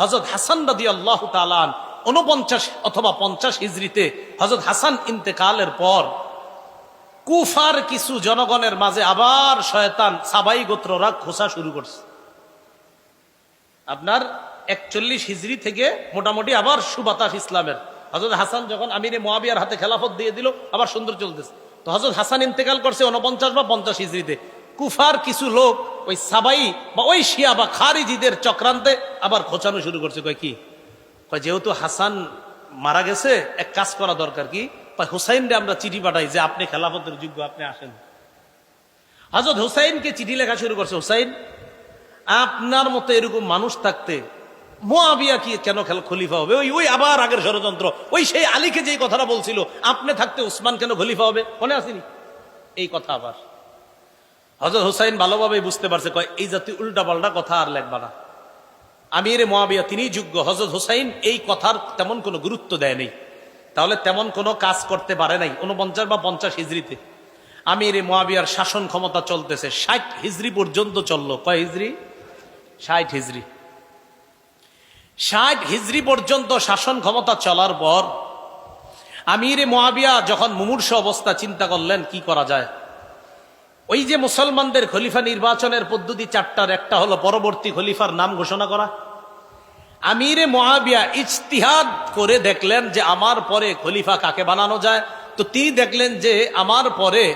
হজরত হাসান রাদি আল্লাহ তালান উনপঞ্চাশ অথবা পঞ্চাশ হিজড়িতে হজরত হাসান ইন্তেকালের পর কুফার কিছু জনগণের মাঝে আবার শয়তান সাবাই গোত্ররা খোসা শুরু করছে। আপনার একচল্লিশ হিজড়ি থেকে মোটামুটি আবার সুবাতাস ইসলামের। হজরত হাসান যখন আমিরে মোয়াবিয়ার হাতে খেলাফত দিয়ে দিল, আবার সুন্দর চলতেছে। তো হজরত হাসান ইন্তেকাল করছে উনপঞ্চাশ বা পঞ্চাশ হিজড়িতে। কুফার কিছু লোক ওই সাবাই বা ওই শিয়া বা খারিজিদের চক্রান্তে আবার খোঁচানো শুরু করছে। কয় কি? কয়, যেহেতু হাসান মারা গেছে, এক কাজ করা দরকার কি? হুসাইনরে আমরা চিঠি পাঠাই যে আপনি খেলাফতের যোগ্য, আপনি আসেন। হজরত হুসাইনকে চিঠি লেখা শুরু করছে। হুসাইন, আপনার মতো এরকম মানুষ থাকতে মোয়াবিয়া কি কেন খেলা খলিফা হবে? ওই ওই আবার আগের ষড়যন্ত্র। ওই সেই আলীকে যেই কথাটা বলছিল, আপনি থাকতে উসমান কেন খলিফা হবে? মনে আসেনি? এই কথা আবার। হজরত হুসাইন ভালোভাবে বুঝতে পারছে, কয়, এই জাতীয় উল্টা পাল্টা কথা আর লেখবা না। আমির মোয়াবিয়া তিনি যোগ্য হজরত হুসাইন এই কথার তেমন কোনো গুরুত্ব দেয়নি তাহলে তেমন কোনো কাজ করতে পারে নাই উনপঞ্চাশ বা পঞ্চাশ হিজড়িতে। আমির মোয়াবিয়ার শাসন ক্ষমতা চলতেছে, ষাট হিজড়ি পর্যন্ত চলল। কয় হিজড়ি? ষাট হিজড়ি। ষাট হিজড়ি পর্যন্ত শাসন ক্ষমতা চলার পর আমির মোয়াবিয়া যখন মুমূর্ষ অবস্থা চিন্তা করলেন, কি করা যায়? ওই যে মুসলমানদের খলিফা নির্বাচনের পদ্ধতি চারটার, একটা হলো পরবর্তী খলিফার নাম ঘোষণা করা। আমিরে মহাবিয়া ইজতিহাদ করে দেখলেন যে আমার পরে খলিফা কাকে বানানো যায়। তো তিনি দেখলেন যে আমার পরে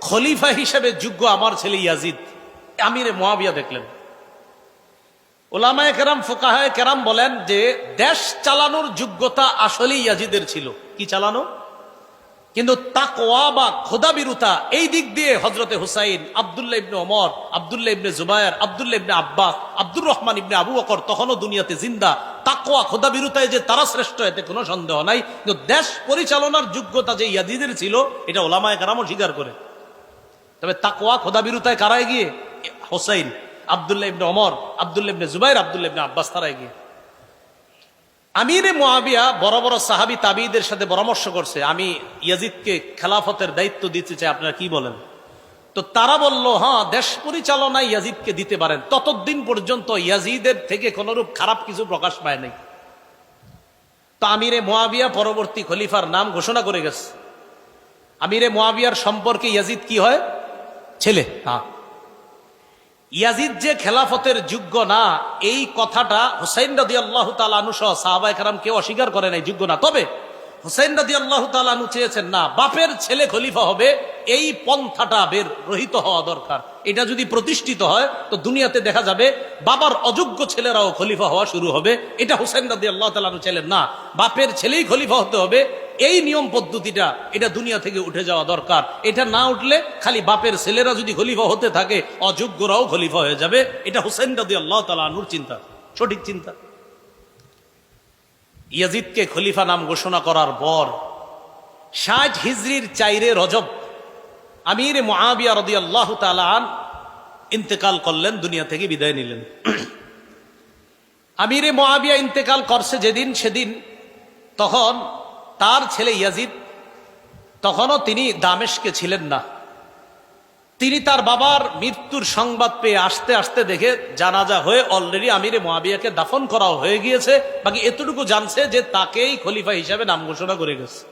খলিফা হিসেবে যোগ্য আমার ছেলে ইয়াজিদ। আমিরে মহাবিয়া দেখলেন। ওলামায় কেরাম, ফোকাহায় কেরাম বলেন যে দেশ চালানোর যোগ্যতা আসলেই ইয়াজিদের ছিল। কি চালানো? কিন্তু তাকওয়া বা খোদাবিরুতা এই দিক দিয়ে হজরতে হুসাইন, আবদুল্লাহ ইবনে ওমর, আবদুল্লাহ ইবনে জুবায়ের, আবদুল্লাহ ইবনে আব্বাস, আব্দুর রহমান ইবনে আবু বকর তখনও দুনিয়াতে জিন্দা। তাকওয়া, খোদাবিরুতায় যে তারা শ্রেষ্ঠ, এতে কোনো সন্দেহ নাই। কিন্তু দেশ পরিচালনার যোগ্যতা যে ইয়াদিদের ছিল, এটা ওলামায় কারামও স্বীকার করে। তবে তাকওয়া, খোদাবিরুতায় কারায় গিয়ে হোসাইন, আবদুল্লাহ ইবনে ওমর, আবদুল্লাহ ইবনে জুবাইর আবদুল্লাহ ইবনে আব্বাস তারায় গিয়ে আমিরে মোয়াবিয়া বড় বড় সাহাবি তাবিদের সাথে পরামর্শ করছে। আমি ইয়াজিদকে খেলাফতের দায়িত্ব দিতে চাই, আপনারা কি বলেন? তো তারা বলল হ্যাঁ দেশ পরিচালনায় ইয়াজিদকে দিতে পারেন। ততদিন পর্যন্ত ইয়াজিদের থেকে কোনরূপ খারাপ কিছু প্রকাশ পায় নাই। তো আমিরে মোয়াবিয়া পরবর্তী খলিফার নাম ঘোষণা করে গেছে। আমিরে মোয়াবিয়ার সম্পর্কে ইয়াজিদ কি হয়? ছেলে। হ্যাঁ। ইয়াজিদ যে খেলাফতের যোগ্য না, এই কথাটা হুসাইন রাদি আল্লাহ তালু সহ সাহাবাই কারাম কেউ অস্বীকার করে নাই, যোগ্য না। তবে হুসাইন রাদি আল্লাহ তালু চেয়েছেন, না, বাপের ছেলে খলিফা হবে, এই পন্থাটা বের রহিত হওয়া দরকার। এটা যদি প্রতিষ্ঠিত হয়, তো দুনিয়াতে দেখা যাবে বাবার অযোগ্য ছেলেরাও খলিফা হওয়া শুরু হবে। এটা হুসাইন রাদি আল্লাহ তালু ছেলেন না, বাপের ছেলেই খলিফা হতে হবে এই নিয়ম পদ্ধতিটা এটা দুনিয়া থেকে উঠে যাওয়া দরকার। এটা না উঠলে খালি বাপের ছেলেরা যদি খলিফা হতে থাকে, অযোগ্যরাও খলিফা হয়ে যাবে। এটা হুসেন রাদি আল্লাহ তালা আনুর চিন্তা, সঠিক চিন্তা। ইয়াজিদকে খলিফা নাম ঘোষণা করার পর ষাট হিজরির চাইরে রজব আমির মহাবিয়া রদি আল্লাহ তালান ইন্তেকাল করলেন, দুনিয়া থেকে বিদায় নিলেন। আমিরে মহাবিয়া ইন্তেকাল করছে যেদিন, সেদিন তখন তার ছেলে ইয়াজিদ, তখনও তিনি দামেশকে ছিলেন না। তিনি তার বাবার মৃত্যুর সংবাদ পেয়ে আসতে আসতে দেখে জানাজা হয়ে অলরেডি আমিরে মহাবিয়াকে দাফন করা হয়ে গিয়েছে। বাকি এতটুকু জানছে যে তাকেই খলিফা হিসাবে নাম ঘোষণা করে গেছে।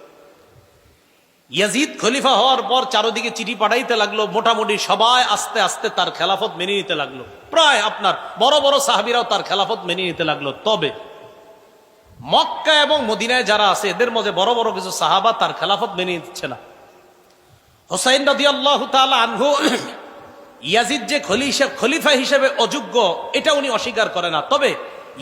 ইয়াজিদ খলিফা হওয়ার পর চারোদিকে চিঠি পাঠাইতে লাগল, মোটামুটি সবাই আস্তে আস্তে তার খেলাফত মেনে নিতে লাগল। প্রায় আপনার বড় বড় সাহাবিরাও তার খেলাফত মেনে নিতে লাগল। তবে মক্কা এবং মদিনায় যারা আছে, এদের মধ্যে বড় বড় কিছু সাহাবা তার খেলাফত মেনে নিচ্ছে না। হোসাইন আনহু, ইয়াজিদ যে খলিফা হিসেবে অযোগ্য, এটা উনি অস্বীকার করে না। তবে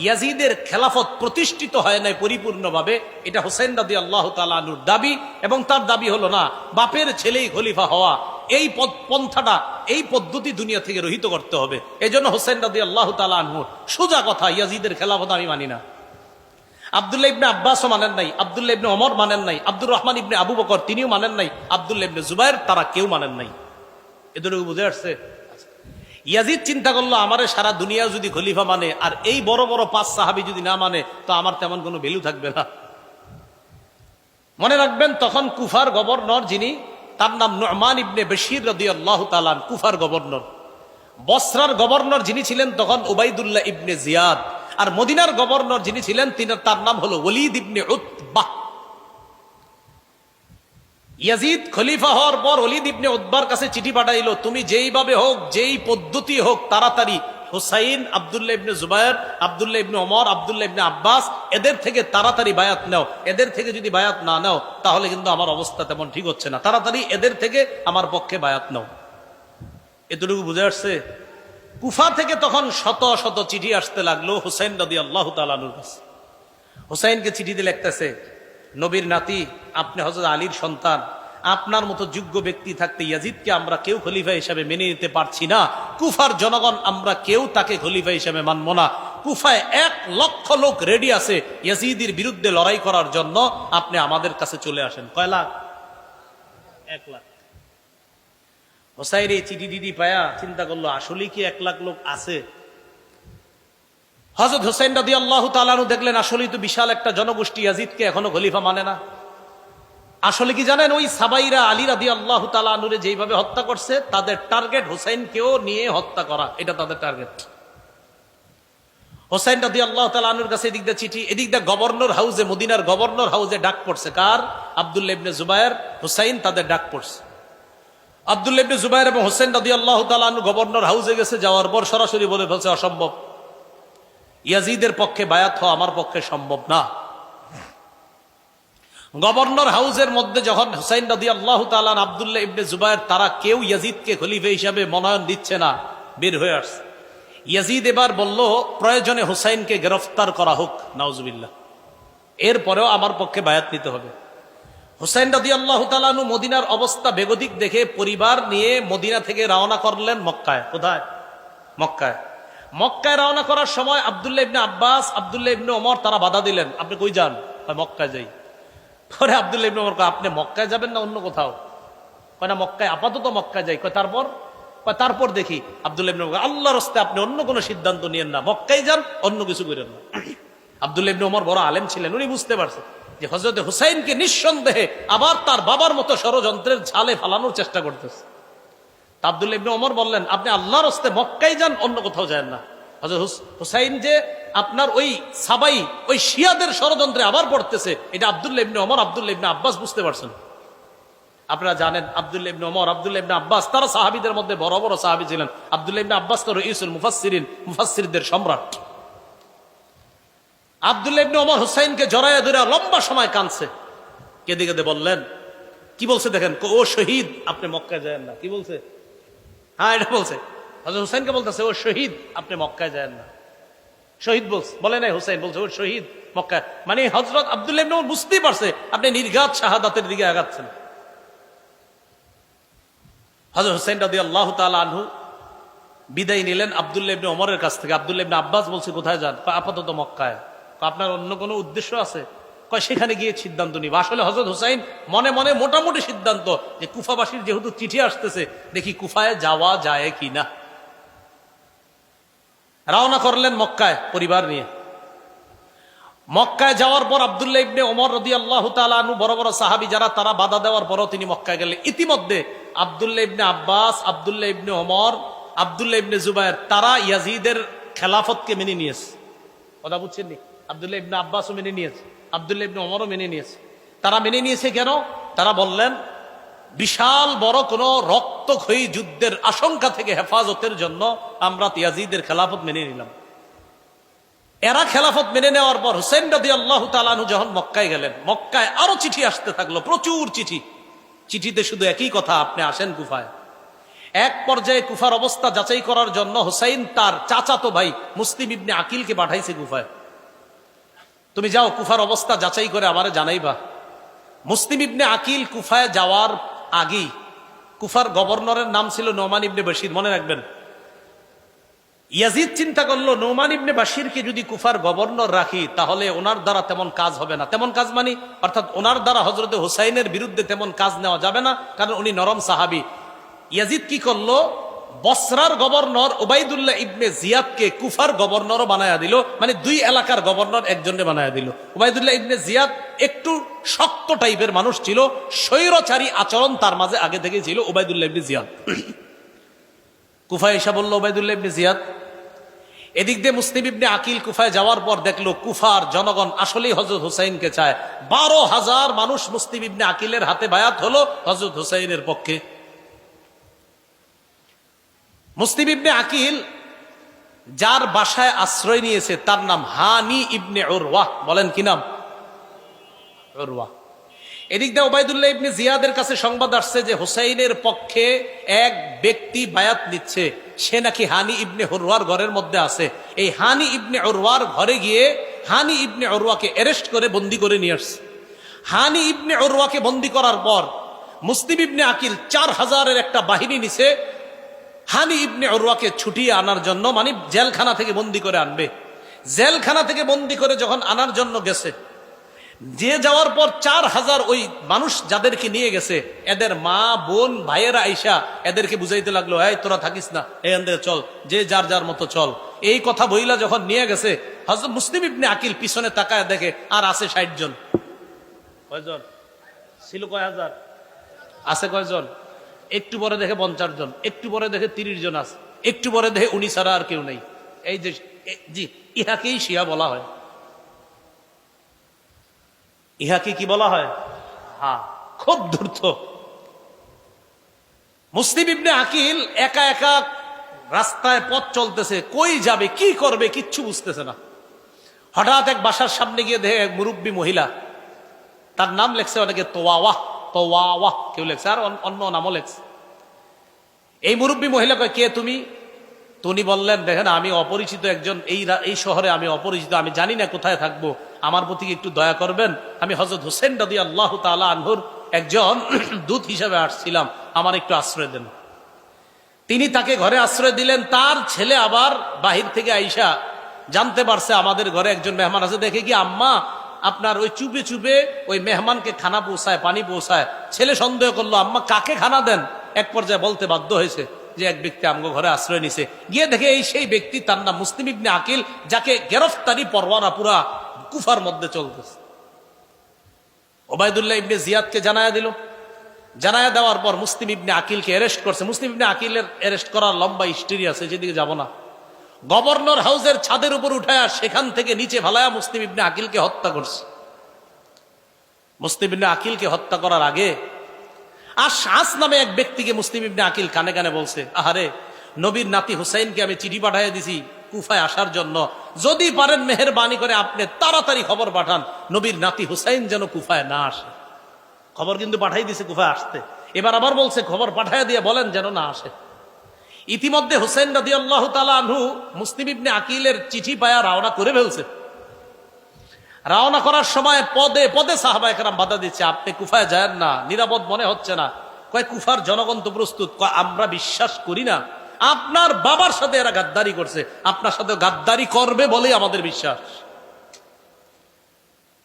ইয়াজিদের খেলাফত প্রতিষ্ঠিত হয় নাই পরিপূর্ণভাবে, এটা হোসেন রাদি আল্লাহ তালুর দাবি, এবং তার দাবি হলো না, বাপের ছেলেই খলিফা হওয়া, এই পন্থাটা, এই পদ্ধতি দুনিয়া থেকে রহিত করতে হবে। এই জন্য হোসেন রাদি আল্লাহ তালু সোজা কথা, ইয়াজিদের খেলাফত আমি মানি না। আবদুল্লাহ ইবনে আব্বাসও মানেন নাই, আবদুল্লাহ ইবনে অমর মানেন নাই, আব্দুর রহমান ইবনে আবু বকর তিনিও মানেন নাই, আবদুল্লাহ ইবনে জুবাইর তারা কেউ মানেন নাই। এদেরকে বুঝে আসছে? ইয়াজিদ চিন্তা করল, আমার সারা দুনিয়া যদি খলিফা মানে আর এই বড় বড় পাঁচ সাহাবি যদি না মানে তো আমার তেমন কোনো ভ্যালু থাকবে না। মনে রাখবেন, তখন কুফার গভর্নর যিনি, তার নাম নমান ইবনে বশির রদি আল্লাহ তালান কুফার গভর্নর। বসরার গভর্নর যিনি ছিলেন, তখন উবাইদুল্লাহ ইবনে জিয়াদ। আর মদিনার গভর্নর যিনি ছিলেন তিনি তার নাম হলো ওলিদ ইবনে উতবাহ ইয়াজিদ খলিফা হওয়ার পর অলিদ ইবনে উদ্বার কাছে চিঠি পাঠাইলো, তুমি যেইভাবে হোক, যেই পদ্ধতি হোক, তাড়াতাড়ি হুসাইন, আবদুল্লাহ ইবনে জুবায়ের আবদুল্লাহ ইবনে ওমর, আবদুল্লাহ ইবনে আব্বাস, এদের থেকে তাড়াতাড়ি বায়াত নাও। এদের থেকে যদি বায়াত না নাও, তাহলে কিন্তু আমার অবস্থা তেমন ঠিক হচ্ছে না। তাড়াতাড়ি এদের থেকে আমার পক্ষে বায়াত নাও। এতটুকু বুঝে আসছে? কুফা থেকে তখন শত শত চিঠি আসতে লাগল হুসাইন রদি আল্লাহ তালানুর কাছে। হুসাইনকে চিঠিতে লিখতেছে, নবীর নাতি, আপনি হজরত আলীর সন্তান। আপনার মতো যোগ্য ব্যক্তি থাকতে ইয়াজিদকে আমরা কেউ খলিফা হিসাবে মেনে নিতে পারছি না। কুফার জনগণ আমরা কেউ তাকে খলিফা হিসাবে মানব না। কুফায় এক লক্ষ লোক রেডি আছে ইয়াজিদের বিরুদ্ধে লড়াই করার জন্য। আপনি আমাদের কাছে চলে আসেন। কয় লাখ? এক লাখ। হোসাইন এই চিঠি দিদি পায়া চিন্তা করল, আসলেই কি এক লাখ লোক আছে? হজরত হোসেন রাদি আল্লাহ তালানু দেখলেন, আসলেই তো বিশাল একটা জনগোষ্ঠী ইয়াজিদকে এখনও খলিফা মানে না। আসলে কি জানেন, ওই সাবাইরা আলী রাদি আল্লাহ তালানুরে যেইভাবে হত্যা করছে, তাদের টার্গেট হোসেনকেও নিয়ে হত্যা করা। এটা তাদের টার্গেট। হোসেন রাদি আল্লাহ তালানুর কাছে এদিক দিয়ে চিঠি, এদিক দিয়ে গভর্নর হাউসে মদিনার গভর্নর হাউসে ডাক পড়ছে। কার? আবদুল্লা ইবনে জুবায়ের। হুসাইন তাদের ডাক পড়ছে। আবদুল্লা ইবনে জুবায়ের এবং হোসেন রাদি আল্লাহ তালানু গভর্নর হাউসে গেছে, যাওয়ার পর সরাসরি বলে ফেলছে, অসম্ভব। ইয়াজিদের পক্ষে বায়াত হওয়া আমার পক্ষে সম্ভব না। গভর্নর হাউসের মধ্যে যখন হুসাইন রাদি আল্লাহ তালান আবদুল্লাহ ইবনে জুবায়ের তারা কেউ ইয়াজিদকে খলিফে হিসাবে মনোনয়ন দিচ্ছে না, বের হয়ে আসছে। ইয়াজিদ এবার বলল, প্রয়োজনে হুসাইনকে গ্রেফতার করা হোক, নাউজুবিল্লাহ। এরপরেও আমার পক্ষে বায়াত নিতে হবে। হুসাইন রাদি আল্লাহ তালানু মদিনার অবস্থা বেগদিক দেখে পরিবার নিয়ে মদিনা থেকে রওনা করলেন মক্কায়। কোথায়? মক্কায়। মক্কায় রওনা করার সময় আবদুল্লাহ ইবনে আব্বাস আবদুল্লাহ ইবনে ওমর তারা বাধা দিলেন আপনি কই যান? কয় মক্কায় যাই। পরে আবদুল্লাহ ইবনে ওমর আপনি মক্কায় যাবেন না অন্য কোথাও? কয় না মক্কায় আপাতত মক্কায় যাই। কয় তারপর? তারপর দেখি। আবদুল্লাহ ইবনে ওমর কয়, আল্লাহর রাস্তায় আপনি অন্য কোনো সিদ্ধান্ত নিয়েন না। মক্কায় যান অন্য কিছু করেন না। আবদুল্লাহ ইবনে ওমর বড় আলেম ছিলেন উনি বুঝতে পারছেন। যে হজরত হুসাইনকে নিঃসন্দেহে আবার তার বাবার মতো ষড়যন্ত্রের ঝালে ফালানোর চেষ্টা করতেছে। তা আবদুল্লাহ ইবনে ওমর বললেন, আপনি আল্লাহর হস্তে মক্কায় যান, অন্য কোথাও যান না। হযরত হুস- হুসাইন যে আপনার ওই সাবাই, ওই শিয়াদের ষড়যন্ত্রে আবার পড়তেছে, এটা আবদুল্লাহ ইবনে ওমর আবদুল্লাহ ইবনে আব্বাস বুঝতে পারছেন। আপনারা জানেন আবদুল্লাহ ইবনে ওমর আবদুল্লাহ ইবনে আব্বাস, তারা সাহাবীদের মধ্যে বড় বড় সাহাবী ছিলেন। আবদুল্লাহ ইবনে আব্বাস তো রইসুল মুফাসসিরিন, মুফাসসিরদের সম্রাট। আবদুল্লাহ ইবনে ওমর জড়াইয়া ধরে লম্বা সময় কাঁদছে। কেঁদে কেঁদে বললেন কি বলছে দেখেন? ও শহীদ আপনি মক্কায় না। কি বলছে? হ্যাঁ এটা বলছে। বলতেছে ও শহীদ আপনি মক্কায় না। শহীদ বলছে বলে নাই বলছে ও শহীদ মক্কায়। মানে হজরত আবদুল্লাহ বুঝতেই পারছে আপনি নির্ঘাত শাহাদাতের দিকে আগাচ্ছেন। হজরত হুসাইন রাদি আল্লাহ আনহু বিদায় নিলেন আবদুল্লাহ ইবনে ওমরের কাছ থেকে। আবদুল্লাহ ইবনে আব্বাস বলছে কোথায় যান? আপাতত মক্কায়। কয়, আপনার অন্য কোনো উদ্দেশ্য আছে? কয়, সেখানে গিয়ে সিদ্ধান্ত নিব। আসলে হজরত হুসাইন মনে মনে মোটামুটি সিদ্ধান্ত যে কুফাবাসীর যেহেতু চিঠি আসতেছে, দেখি কুফায় যাওয়া যায় কি না রওনা করলেন মক্কায় পরিবার নিয়ে। মক্কায় যাওয়ার পর আবদুল্লাহ ইবনে ওমর রদি আল্লাহ তালু বড় বড় সাহাবি যারা, তারা বাধা দেওয়ার পরও তিনি মক্কায় গেলেন। ইতিমধ্যে আবদুল্লাহ ইবনে আব্বাস, আবদুল্লাহ ইবনে ওমর, আবদুল্লাহ ইবনে জুবায়ের তারা ইয়াজিদের খেলাফতকে মেনে নিয়েছে। কথা বুঝছেন নি? আবদুল্লাহ ইবনে আব্বাসও মেনে নিয়েছে, আবদুল্লাহ ইবনে ওমরও মেনে নিয়েছে। তারা মেনে নিয়েছে কেন? তারা বললেন, বিশাল বড় কোন রক্তক্ষয়ী যুদ্ধের আশঙ্কা থেকে হেফাজতের জন্য আমরা ইয়াজিদের খেলাফত মেনে নিলাম। এরা খেলাফত মেনে নেওয়ার পর হুসেন রাদি আল্লাহ তালানু যখন মক্কায় গেলেন, মক্কায় আরও চিঠি আসতে থাকল, প্রচুর চিঠি। চিঠিতে শুধু একই কথা, আপনি আসেন কুফায়। এক পর্যায়ে কুফার অবস্থা যাচাই করার জন্য হুসাইন তার চাচাতো ভাই মুসলিম ইবনে আকিলকে পাঠাইছে কুফায়। তুমি যাও, কুফার অবস্থা যাচাই করে আমারে জানাইবা। মুসলিম ইবনে আকিল কুফায় যাওয়ার আগেই, কুফার গভর্নরের নাম ছিল নোমান ইবনে বশির, মনে রাখবেন। ইয়াজিদ চিন্তা করল, নোমান ইবনে বাশিরকে যদি কুফার গভর্নর রাখি, তাহলে ওনার দ্বারা তেমন কাজ হবে না। তেমন কাজ মানে অর্থাৎ ওনার দ্বারা হজরত হুসাইনের বিরুদ্ধে তেমন কাজ নেওয়া যাবে না, কারণ উনি নরম সাহাবি। ইয়াজিদ কি করল বসরার গভর্নর ওবাইদুল্লাহ ইবনে জিয়াদকে কুফার গভর্নরও বানায়া দিল মানে দুই এলাকার গভর্নর একজনকে বানায়া দিল। ওবাইদুল্লাহ ইবনে জিয়াদ একটু শক্ত টাইপের মানুষ ছিল, স্বৈরচারী আচরণ তার মাঝে আগে থেকে ছিল ওবাইদুল্লাহ ইবনে জিয়াদ। কুফা এসা বলল, ওবায়দুল্লাহ ইবনে জিয়াদ, এদিক দিয়ে মুসলিম ইবনে আকিল কুফায় যাওয়ার পর দেখল কুফার জনগণ আসলেই হজরত হুসাইনকে চায়। বারো হাজার মানুষ মুসলিম ইবনে আকিলের হাতে বায়াত হলো হজরত হুসাইনের পক্ষে। মুসলিম ইবনে আকিল, যার বাসায় আশ্রয় নিয়েছে, তার নাম হানি ইবনে ওরওয়াহ বলেন কি নাম? ওরওয়াহ এদিক দিয়ে ওবায়দুল্লাহ ইবনে জিয়াদের কাছে সংবাদ আসছে যে হুসাইনের পক্ষে এক ব্যক্তি বায়াত নিচ্ছে। সে নাকি হানি ইবনে হরওয়ার ঘরের মধ্যে আছে। এই হানি ইবনে অরওয়ার ঘরে গিয়ে হানি ইবনে অরুয়াকে অ্যারেস্ট করে বন্দি করে নিয়ে আসছে। হানি ইবনে অরুয়াকে বন্দি করার পর মুসলিম ইবনে আকিল চার হাজারের একটা বাহিনী নিছে। হানি ইবনে অরওয়াকে ছুটিয়ে আনার জন্য মানে জেলখানা থেকে বন্দি করে আনবে। জেলখানা থেকে বন্দি করে যখন আনার জন্য গেছে যে যাওয়ার পর চার হাজার ওই মানুষ যাদেরকে নিয়ে গেছে এদের মা বোন ভাইয়েরা আইসা এদেরকে বুঝাইতে লাগল এই তোরা থাকিস না এখান থেকে চল যে যার যার মতো চল। এই কথা বইলা যখন নিয়ে গেছে হজরত মুসলিম ইবনে আকিল পিছনে তাকায় দেখে আর আছে ষাট জন। কয়জন? ছিল কয় হাজার? আছে কয়জন? একটু পরে দেখে পঞ্চাশ জন, একটু পরে দেখে তিরিশ জন আছে, একটু পরে দেখে উনি ছাড়া আর কেউ নেই। এই যে জি, ইহাকেই শিয়া বলা হয়। ইহাকে কি বলা হয়? হ্যাঁ খুব ধূর্ত। মুসলিম ইবনে আকিল একা একা রাস্তায় পথ চলতেছে, কই যাবে, কি করবে, কিচ্ছু বুঝতেছে না। হঠাৎ এক বাসার সামনে গিয়ে দেখে এক মুরব্বী মহিলা, তার নাম লেখছে অনেকে তোয়াওয়াহ। তোয়াওয়াহ কেউ লেখছে? আর অন- অন্য নামও লেখছে। এই মুরব্বী মহিলা কয়, কে তুমি? তো উনি বললেন, দেখেন, আমি অপরিচিত একজন। এই এই শহরে আমি অপরিচিত। আমি জানি না কোথায় থাকব। আমার প্রতি একটু দয়া করবেন? আমি হজরত হোসেন রাদি আল্লাহ তালা আনহুর একজন দূত হিসাবে আসছিলাম। আমার একটু আশ্রয় দেন। তিনি তাকে ঘরে আশ্রয় দিলেন। তার ছেলে আবার বাহির থেকে আইসা জানতে পারছে আমাদের ঘরে একজন মেহমান আছে। দেখে কি, আম্মা আপনার ওই চুপে চুপে ওই মেহমানকে খানা পৌঁছায় পানি পৌঁছায় ছেলে সন্দেহ করল, আম্মা, কাকে খানা দেন? এক পর্যায়ে বলতে বাধ্য হয়েছে যে এক ব্যক্তি আমগো ঘরে আশ্রয় নিছে। গিয়ে দেখে এই সেই ব্যক্তি, তার নাম মুসলিম ইবনে আকিল, যাকে গ্রেফতারি পরোয়ানা পুরা কুফার মধ্যে চলতেছে। ওবায়দুল্লাহ ইবনে জিয়াদকে জানায়া দিল। জানায়া দেওয়ার পর মুসলিম ইবনে আকিলকে অ্যারেস্ট করছে। মুসলিম ইবনে আকিলের অ্যারেস্ট করার লম্বা হিস্ট্রি আছে যেদিকে যাব না। গভর্নর হাউসের ছাদের উপর উঠায়া সেখান থেকে নিচে ভালায়া মুসলিম ইবনে আকিলকে হত্যা করছে। মুসলিম ইবনে আকিলকে হত্যা করার আগে আর শাস নামে এক ব্যক্তিকে মুসলিম ইবনে আকিল কানে কানে বলছে, আহারে, নবীর নাতি হুসাইনকে আমি চিঠি পাঠাইয়া দিছি কুফায় আসার জন্য। যদি পারেন মেহরবানি করে আপনি তাড়াতাড়ি খবর পাঠান, নবীর নাতি হুসাইন যেন কুফায় না আসে। খবর কিন্তু পাঠাই দিছে কুফায় আসতে। এবার আবার বলছে, খবর পাঠাইয়া দিয়ে বলেন যেন না আসে। ইতিমধ্যে হুসেন রাদি আল্লাহ আনহু মুসলিম ইবনে আকিলের চিঠি পায়া রওনা করে ফেলছে। রওনা করার সময় পদে পদে সাহাবা একরাম বাধা দিচ্ছে আপনি কুফায় যায় না, নিরাপদ মনে হচ্ছে না। কয়, কুফার জনগণ তো প্রস্তুত। আমরা বিশ্বাস করি না। আপনার বাবার সাথে এরা গাদ্দারি করছে। আপনার সাথে গাদ্দারি করবে বলেই আমাদের বিশ্বাস।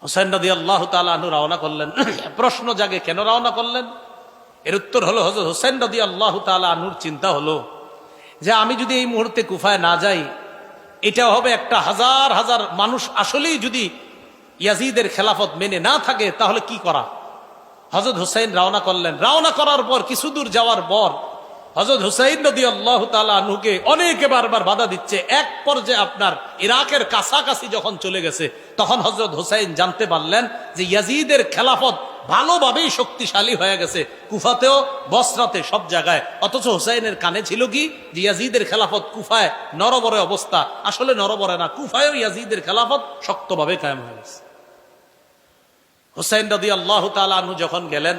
হোসেন রাদি আল্লাহ তালু রওনা করলেন। প্রশ্ন জাগে, কেন রওনা করলেন? এর উত্তর হলো হজরত হোসেন রাদি আল্লাহ তালুর চিন্তা হলো যে আমি যদি এই মুহূর্তে কুফায় না যাই এটা হবে একটা হাজার হাজার মানুষ আসলেই যদি ইয়াজিদের খেলাফত মেনে না থাকে, তাহলে কি করা? হজরত হুসাইন রওনা করলেন। রওনা করার পর কিছু দূর যাওয়ার পর হজরত হুসাইন নদী আল্লাহ তালুকে অনেকে বারবার বাধা দিচ্ছে। এক পর্যায়ে আপনার ইরাকের কাছাকাছি যখন চলে গেছে, তখন হজরত হুসাইন জানতে পারলেন যে ইয়াজিদের খেলাফত ভালোভাবেই শক্তিশালী হয়ে গেছে। কুফাতেও, বসরাতে, সব জায়গায়। অথচ হুসাইনের কানে ছিল কি? যে ইয়াজিদের খেলাফত কুফায় নরবরে অবস্থা। আসলে নরবরে না, কুফায়ও ইয়াজিদের খেলাফত শক্তভাবে কায়েম হয়ে গেছে। হুসাইন রদি আল্লাহ তালু যখন গেলেন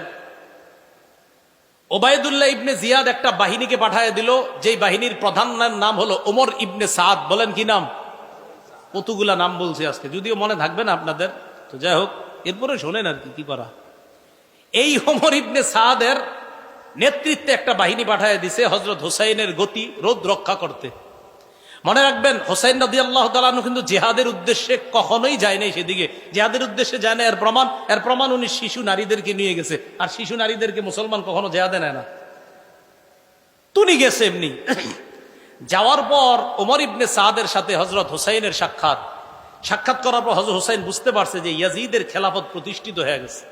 ওবায়দুল্লাহ ইবনে জিয়াদ একটা বাহিনীকে পাঠায় দিল, যেই বাহিনীর প্রধান নাম হলো ওমর ইবনে সাদ। বলেন কি নাম? কতগুলা নাম বলছে আজকে, যদিও মনে থাকবে না আপনাদের। তো যাই হোক, এরপরে শোনেন আর কি করা। এই ওমর ইবনে সাদের নেতৃত্বে একটা বাহিনী পাঠায় দিছে হজরত হুসাইনের গতি রোদ রক্ষা করতে। মনে রাখবেন, হোসাইন নদী আল্লাহ তালু কিন্তু জেহাদের উদ্দেশ্যে কখনোই যায় নাই সেদিকে। জেহাদের উদ্দেশ্যে যায় না, এর প্রমাণ এর প্রমাণ উনি শিশু নারীদেরকে নিয়ে গেছে। আর শিশু নারীদেরকে মুসলমান কখনো জেহাদে নেয় না। তুনি গেছে এমনি। যাওয়ার পর ওমর ইবনে সাদের সাথে হজরত হোসাইনের সাক্ষাৎ। সাক্ষাৎ করার পর হজরত হোসাইন বুঝতে পারছে যে ইয়াজিদের খেলাফত প্রতিষ্ঠিত হয়ে গেছে।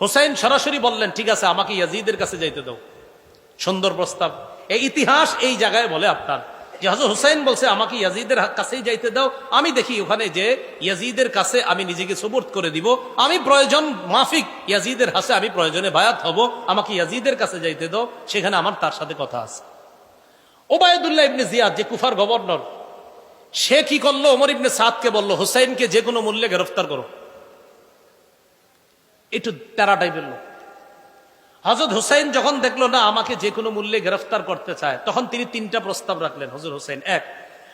হোসাইন সরাসরি বললেন, ঠিক আছে, আমাকে ইয়াজিদের কাছে যাইতে দাও। সুন্দর প্রস্তাব। এই ইতিহাস এই জায়গায় বলে আপনার। যে হজরত হুসাইন বলছে, আমাকে ইয়াজিদের কাছেই যাইতে দাও। আমি দেখি ওখানে যে ইয়াজিদের কাছে আমি নিজেকে সবুর্দ করে দিব। আমি প্রয়োজন মাফিক, ইয়াজিদের হাসে আমি প্রয়োজনে বায়াত হব। আমাকে ইয়াজিদের কাছে যাইতে দাও। সেখানে আমার তার সাথে কথা আছে। ওবায়দুল্লাহ ইবনে জিয়াদ, যে কুফার গভর্নর, সে কি করল? ওমর ইবনে সাদকে বলল, হুসাইনকে যে কোনো মূল্যে গ্রেফতার করো। একটু তেরা টাইপের লোক। হজরত হুসাইন যখন দেখল, না, আমাকে যে কোনো মূল্যে গ্রেফতার করতে চায়, তখন তিনি তিনটা প্রস্তাব রাখলেন হজর হুসাইন, এক,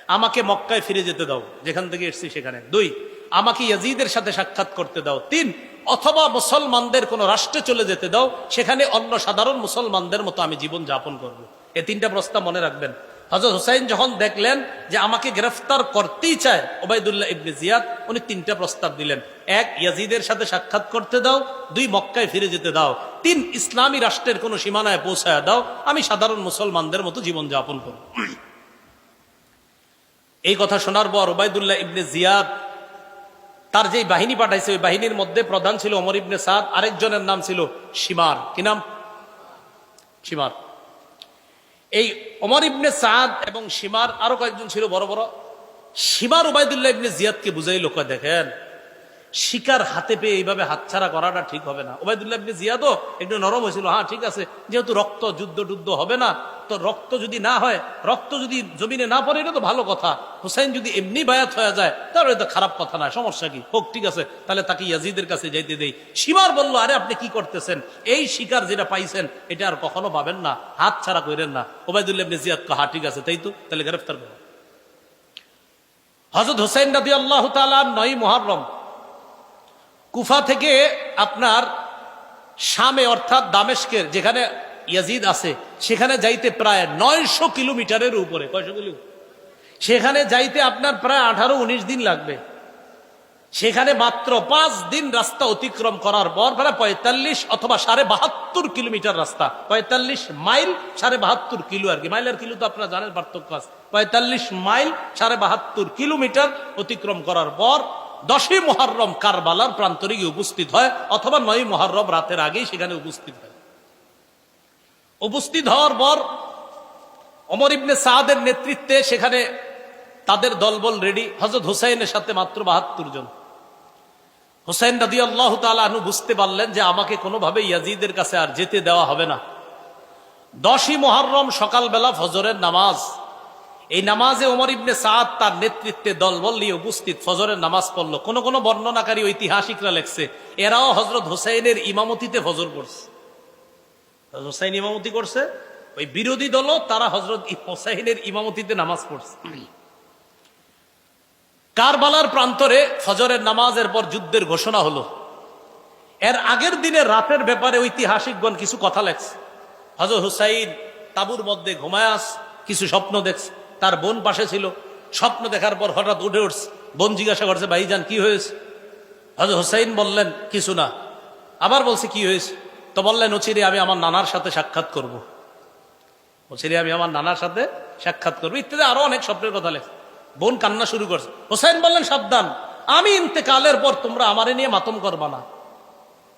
আমাকে মক্কায় ফিরে যেতে দাও, যেখান থেকে এসছি সেখানে। দুই, আমাকে ইয়াজিদের সাথে সাক্ষাৎ করতে দাও। তিন, অথবা মুসলমানদের কোনো রাষ্ট্রে চলে যেতে দাও, সেখানে অন্য সাধারণ মুসলমানদের মতো আমি জীবন যাপন করব। এই তিনটা প্রস্তাব মনে রাখবেন। হজরত হুসাইন যখন দেখলেন যে আমাকে গ্রেফতার করতেই চায় ওবায়দুল্লাহ ইবনে জিয়াদ, উনি তিনটা প্রস্তাব দিলেন। এক, ইয়াজিদের সাথে সাক্ষাৎ করতে দাও। দুই, মক্কায় ফিরে যেতে দাও। তিন, ইসলামী রাষ্ট্রের কোন সীমানায় পৌঁছায় দাও। আমি সাধারণ মুসলমানদের মতো জীবন যাপন করব। এই কথা শোনার পর ওবায়দুল্লাহ ইবনে জিয়াদ তার যেই বাহিনী পাঠাইছে, ওই বাহিনীর মধ্যে প্রধান ছিল অমর ইবনে সাদ, আরেকজনের নাম ছিল সীমার কি নাম? সীমার এই অমর ইবনে সাদ এবং সীমার আরও কয়েকজন ছিল বড় বড়। সীমার উবায়দুল্লাহ ইবনে জিয়াদকে বুঝাই লোক দেখেন শিকার হাতে পেয়ে এইভাবে হাতছাড়া করাটা ঠিক হবে না। ওবায়দুল্লাহ ইবনে জিয়াদও একটু নরম হয়েছিল হ্যাঁ ঠিক আছে, যেহেতু রক্ত যুদ্ধ টুদ্ধ হবে না, তো রক্ত যদি না হয়, রক্ত যদি জমিনে না পড়ে, এটা তো ভালো কথা। হুসাইন যদি এমনি বায়াত হয়ে যায়, তাহলে এটা খারাপ কথা না, সমস্যা কি? হোক, ঠিক আছে, তাহলে তাকে ইয়াজিদের কাছে যাইতে দেই। সীমার বলল, আরে, আপনি কি করতেছেন? এই শিকার যেটা পাইছেন, এটা আর কখনো পাবেন না, হাত ছাড়া করেন না। ওবায়দুল্লাহ ইবনে জিয়াদ কহা ঠিক আছে, তাই তো, তাহলে গ্রেফতার করো। হজরত হুসাইন রাদি আল্লাহ তালা নয় মহারম কুফা থেকে আপনার শামে অর্থাৎ দামেস্কের যেখানে ইয়াজিদ আছে, সেখানে যাইতে প্রায় নয়শো কিলোমিটারের উপরে। কয়শো কিলো? সেখানে যাইতে আপনার প্রায় আঠারো উনিশ দিন লাগবে। সেখানে মাত্র পাঁচ দিন রাস্তা অতিক্রম করার পর প্রায় পঁয়তাল্লিশ অথবা সাড়ে বাহাত্তর কিলোমিটার রাস্তা। পঁয়তাল্লিশ মাইল সাড়ে বাহাত্তর কিলো আর কি। মাইল আর কিলো তো আপনারা জানেন, পার্থক্য আছে। পঁয়তাল্লিশ মাইল সাড়ে বাহাত্তর কিলোমিটার অতিক্রম করার পর দশই মহারম কারবালার প্রান্তরে গিয়ে উপস্থিত হয়, অথবা নয় মহারম রাতের আগেই সেখানে উপস্থিত হয়। উপস্থিত হওয়ার পর অমর ইবনে সাহাদের নেতৃত্বে সেখানে তাদের দলবল রেডি। হজরত হুসাইনের সাথে মাত্র বাহাত্তর জন। হুসাইন রাদি আল্লাহ তালু বুঝতে পারলেন যে আমাকে কোনোভাবে ইয়াজিদের কাছে আর যেতে দেওয়া হবে না। দশই মহরম সকালবেলা ফজরের নামাজ এই নামাজে ওমর ইবনে সাদ তার নেতৃত্বে দলবল নিয়ে উপস্থিত, ফজরের নামাজ পড়ল। কোন কোন বর্ণনাকারী ঐতিহাসিকরা লেখছে, এরাও হজরত হুসাইনের ইমামতিতে ফজর করছে হুসাইন ইমামতি করছে? ওই বিরোধী দলও তারা হজরত হুসাইনের ইমামতিতে নামাজ পড়ছে। কারবালার প্রান্তরে ফজরের নামাজের পর যুদ্ধের ঘোষণা হলো। এর আগের দিনে রাতের ব্যাপারে ঐতিহাসিকগণ কিছু কথা লেখছে। হজর হুসাইন তাবুর মধ্যে ঘুমায়াস কিছু স্বপ্ন দেখছে। তার বোন পাশে ছিল। স্বপ্ন দেখার পর হঠাৎ উঠে উঠছে। বোন জিজ্ঞাসা করছে ভাইজান কি হয়েছে? হজর হুসাইন বললেন, কিছু না। আবার বলছে, কি হয়েছে? তো বললেন অচিরে আমি আমার নানার সাথে সাক্ষাৎ করব। অচিরে আমি আমার নানার সাথে সাক্ষাৎ করব। ইত্যাদি আরও অনেক স্বপ্নের কথা লেখছে বোন কান্না শুরু করছে। হোসেন বললেন, সাবধান। আমি ইন্তেকালের পর তোমরা আমারে নিয়ে মাতম করবা না।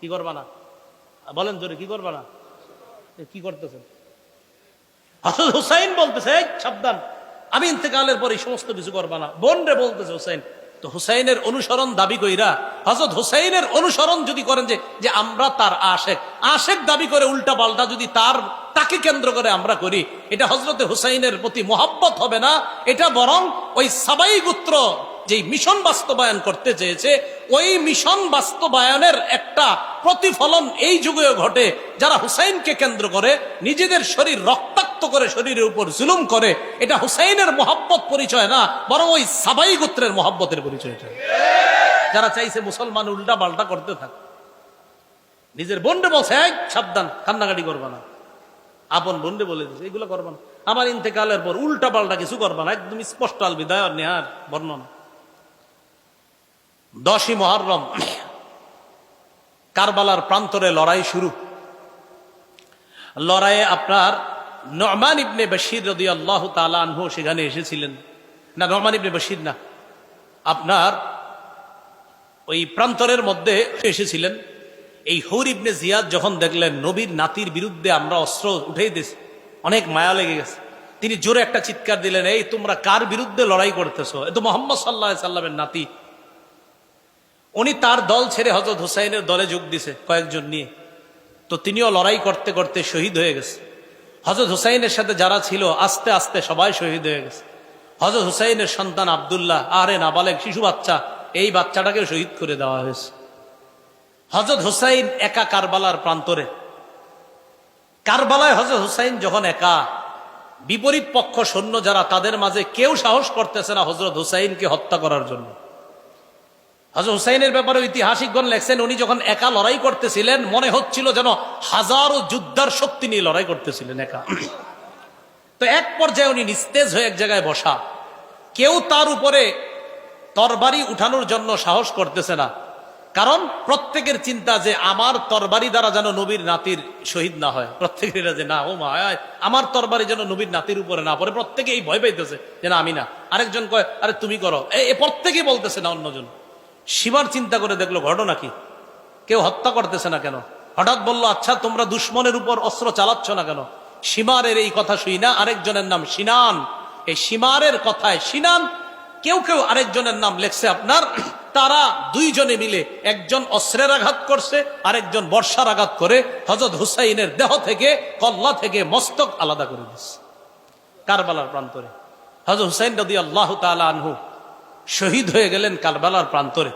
কি করবা না? বলেন জোরে, কি করবা না? কি করতেছেন? হাসন হুসাইন বলতেছে সাবধান। আমি ইন্তেকালের পর এই সমস্ত কিছু করবা না। বোন রে বলতেছে, হুসাইন, তো হুসাইনের অনুসরণ দাবি কইরা হজরত হুসাইনের অনুসরণ যদি করেন যে যে আমরা তার আশেক আশেক দাবি করে উল্টা পাল্টা যদি তার, তাকে কেন্দ্র করে আমরা করি, এটা হজরতে হুসাইনের প্রতি মোহাব্বত হবে না? এটা বরং ওই সাবাই গোত্র যে মিশন বাস্তবায়ন করতে চেয়েছে, ওই মিশন বাস্তবায়নের একটা প্রতিফলন এই যুগেও ঘটে। যারা হুসাইনকে কেন্দ্র করে, নিজেদের শরীর রক্তাক্ত করে শরীরের উপর জুলুম করে এটা হুসাইনের মহাব্বত পরিচয় না বরং ওই সাবাই গোত্রের মহাব্বতের পরিচয় এটা। যারা চাইছে মুসলমান উল্টা পাল্টা করতে থাকে। নিজের বোনরে বলছে "এই, সাবধান কান্নাকাটি করবা না। আপন বোনরে বলে দিচ্ছে এগুলো করবা না। আমার ইন্তেকালের পর উল্টা পাল্টা কিছু করবা না। একদম স্পষ্ট আল বিদায় নেহার বর্ণনা। দশই মহরম কারবালার প্রান্তরে লড়াই শুরু। লড়াইয়ে আপনার নরমান ইবনে বশির রদি আল্লাহ তালু সেখানে এসেছিলেন। না নরমান ইবনে বশির না। আপনার ওই প্রান্তরের মধ্যে এসেছিলেন। এই হৌর ইবনে জিয়াদ যখন দেখলেন, নবীর নাতির বিরুদ্ধে আমরা অস্ত্র উঠেই দিয়েছি, অনেক মায়া লেগে গেছে। তিনি জোরে একটা চিৎকার দিলেন, এই তোমরা কার বিরুদ্ধে লড়াই করতেছো? এ তো মোহাম্মদ সাল্লাহ সাল্লামের নাতি। উনি তার দল ছেড়ে হজরত হুসাইনের দলে যোগ দিছে কয়েকজন নিয়ে। তো তিনিও লড়াই করতে করতে শহীদ হয়ে গেছে। হজরত হুসাইনের সাথে যারা ছিল, আস্তে আস্তে সবাই শহীদ হয়ে গেছে। হজরত হুসাইনের সন্তান আবদুল্লাহ, আরে নাবালেক শিশু বাচ্চা, এই বাচ্চাটাকে শহীদ করে দেওয়া হয়েছে। হজরত হুসাইন একা কারবালার প্রান্তরে। কারবালায় হজরত হুসাইন যখন একা, বিপরীত পক্ষ সৈন্য যারা, তাদের মাঝে কেউ সাহস করতেছে না হজরত হুসাইনকে হত্যা করার জন্য। হজরত হুসাইনের ব্যাপারে ঐতিহাসিকগণ লেখছেন, উনি যখন একা লড়াই করতেছিলেন, মনে হচ্ছিল যেন হাজারো যুদ্ধার শক্তি নিয়ে লড়াই করতেছিলেন একা। তো এক পর্যায়ে উনি নিস্তেজ হয়ে এক জায়গায় বসা। কেউ তার উপরে তরবারি উঠানোর জন্য সাহস করতেছে না। কারণ প্রত্যেকের চিন্তা যে আমার তরবারি দ্বারা যেন নবীর নাতির শহীদ না হয়। প্রত্যেকের যে না, ও মা আমার তরবারি যেন নবীর নাতির উপরে না পড়ে। প্রত্যেকে এই ভয় পাইতেছে যে না, আমি না। আরেকজন কয়, আরে তুমি করো। এ প্রত্যেকেই বলতেছে না, অন্যজন। সীমার চিন্তা করে দেখল, ঘটনা কি? কেউ হত্যা করতেছে না কেন? হঠাৎ বলল আচ্ছা তোমরা দুশ্মনের উপর অস্ত্র চালাচ্ছ না কেন? সীমারের এই কথা শুই না, আরেকজনের নাম সিনান এই সীমারের কথায় সিনান কেউ কেউ আরেকজনের নাম লেখছে আপনার, তারা দুইজনে মিলে একজন অস্ত্রের আঘাত করছে, আরেকজন বর্ষার আঘাত করে হজরত হুসাইনের দেহ থেকে, কল্লা থেকে মস্তক আলাদা করে দিচ্ছে কারবালার প্রান্তরে। হজরত হুসাইন রদি আল্লাহ তালা আনহু শহীদ হয়ে গেলেন কারবালার প্রান্তরে।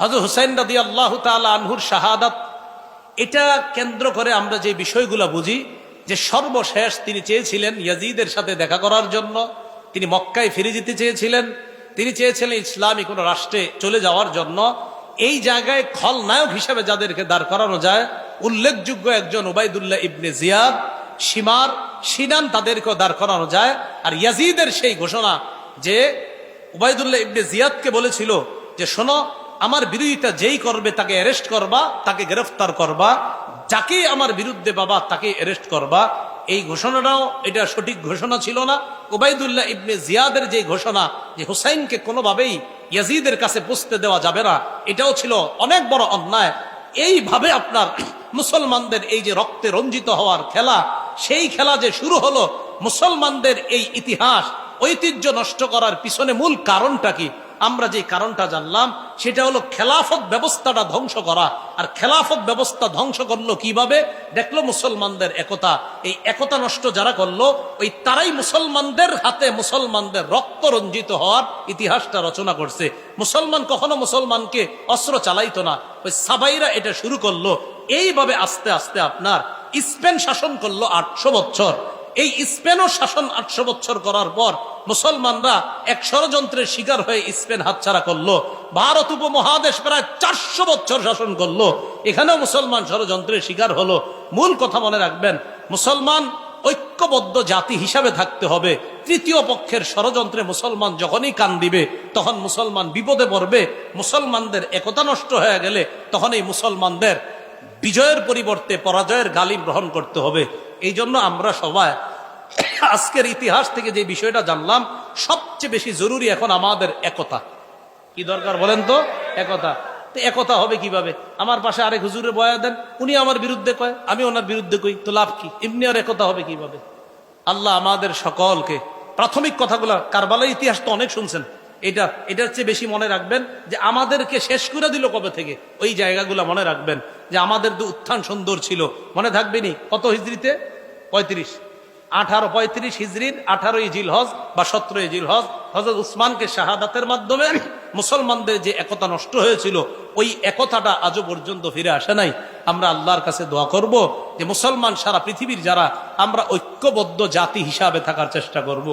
হজরত হুসাইন রদি আল্লাহ আনহুর শাহাদাত, এটা কেন্দ্র করে আমরা যে বিষয়গুলো বুঝি, যে সর্বশেষ তিনি চেয়েছিলেন ইয়াজিদের সাথে দেখা করার জন্য, তিনি মক্কায় ফিরে যেতে চেয়েছিলেন, তিনি চেয়েছিলেন ইসলামী কোনো রাষ্ট্রে চলে যাওয়ার জন্য। এই জায়গায় খলনায়ক হিসেবে যাদেরকে দাঁড় করানো যায়, উল্লেখযোগ্য একজন ওবায়দুল্লাহ ইবনে জিয়াদ, সীমার, সিনান তাদেরকেও দাঁড় করানো যায়। আর ইয়াজিদের সেই ঘোষণা যে উবায়দুল্লাহ ইবনে জিয়াদকে বলেছিল যে, শোনো, আমার বিরোধিতা যেই করবে তাকে অ্যারেস্ট করবা, তাকে গ্রেফতার করবা, যাকে আমার বিরুদ্ধে বাবা তাকে অ্যারেস্ট করবা। এই ঘোষণাটাও, এটা সঠিক ঘোষণা ছিল না। ওবায়দুল্লাহ ইবনে জিয়াদের যে ঘোষণা যে, হুসাইনকে কোনোভাবেই ইয়াজিদের কাছে পুষতে দেওয়া যাবে না, এটাও ছিল অনেক বড় অন্যায়। এইভাবে আপনার মুসলমানদের এই যে রক্তে রঞ্জিত হওয়ার খেলা, সেই খেলা যে শুরু হলো, মুসলমানদের এই ইতিহাস ঐতিহ্য নষ্ট করার পিছনে মূল কারণটা কি? আমরা যে কারণটা জানলাম, সেটা হলো খেলাফত ব্যবস্থাটা ধ্বংস করা। আর খেলাফত ব্যবস্থা ধ্বংস করল কীভাবে? দেখল মুসলমানদের একতা। এই একতা নষ্ট যারা করল, ওই তারাই মুসলমানদের হাতে মুসলমানদের রক্ত রঞ্জিত হওয়ার ইতিহাসটা রচনা করছে। মুসলমান কখনো মুসলমানকে অস্ত্র চালাইতো না। ওই সাবাইরা এটা শুরু করল। এইভাবে আস্তে আস্তে আপনার স্পেন শাসন করল আটশো বছর। এই স্পেনও শাসন আটশো বছর করার পর মুসলমানরা এক ষড়যন্ত্রের শিকার হয়ে স্পেন হাতছাড়া করল। ভারত উপমহাদেশ প্রায় চারশো বছর শাসন করল। এখানেও মুসলমান ষড়যন্ত্রের শিকার হলো। মূল কথা মনে রাখবেন, মুসলমান ঐক্যবদ্ধ জাতি হিসাবে থাকতে হবে। তৃতীয় পক্ষের ষড়যন্ত্রে মুসলমান যখনই কান দিবে, তখন মুসলমান বিপদে পড়বে। মুসলমানদের একতা নষ্ট হয়ে গেলে তখন এই মুসলমানদের বিজয়ের পরিবর্তে পরাজয়ের গালিব গ্রহণ করতে হবে। এই জন্য আমরা সবাই আজকের ইতিহাস থেকে যে বিষয়টা জানলাম, সবচেয়ে বেশি জরুরি এখন আমাদের একতা। কি দরকার বলেন তো? একতা। তো একতা হবে কীভাবে? আমার পাশে আরেক হুজুরে বয়া দেন, উনি আমার বিরুদ্ধে কয়, আমি ওনার বিরুদ্ধে কই, তো লাভ কি? এমনি আর একতা হবে কীভাবে? আল্লাহ আমাদের সকলকে প্রাথমিক কথাগুলো, কারবালার ইতিহাস তো অনেক শুনছেন, এটা, এটার চেয়ে বেশি মনে রাখবেন যে আমাদেরকে শেষ করে দিল কবে থেকে? ওই জায়গাগুলো মনে রাখবেন যে আমাদের তো উত্থান সুন্দর ছিল। মনে থাকবেনি কত হিজড়িতে? পঁয়ত্রিশ। আঠারো পঁয়ত্রিশ হিজড়ির আঠারোই জিলহজ বা সতেরোই জিলহজ হজরত উসমানকে শাহাদাতের মাধ্যমে মুসলমানদের যে একতা নষ্ট হয়েছিল, ওই একতাটা আজও পর্যন্ত ফিরে আসে নাই। আমরা আল্লাহর কাছে দোয়া করব যে মুসলমান সারা পৃথিবীর যারা, আমরা ঐক্যবদ্ধ জাতি হিসাবে থাকার চেষ্টা করব।